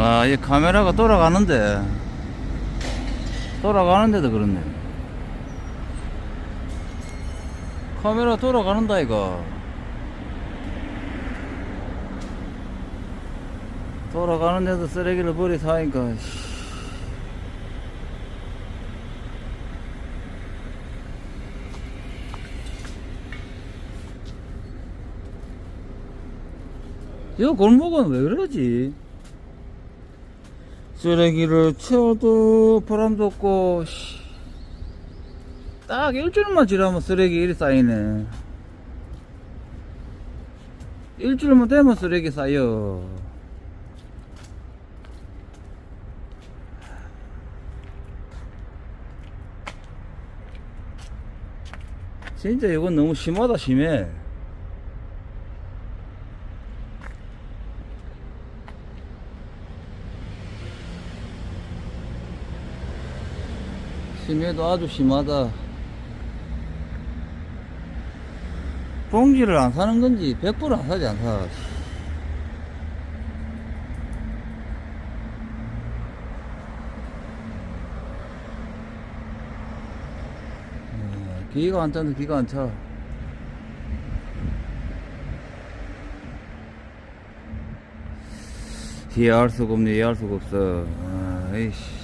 아, 이 카메라가 돌아가는데. 돌아가는데도 그렇네. 카메라 돌아가는다, 이거. 돌아가는데도 쓰레기를 버리 사니까, 씨. 이 골목은 왜 그러지? 쓰레기를 채워도 바람도 없고, 씨. 딱 일주일만 지나면 쓰레기 일이 쌓이네. 일주일만 되면 쓰레기 쌓여. 진짜 이건 너무 심하다, 심해. 심해도 아주 심하다. 봉지를 안 사는 건지 100%안 사지 안 사. 어, 기가 안 차는데 기가 안 차. 이해할 수가 없네, 이해할 수가 없어. 아, 에이씨.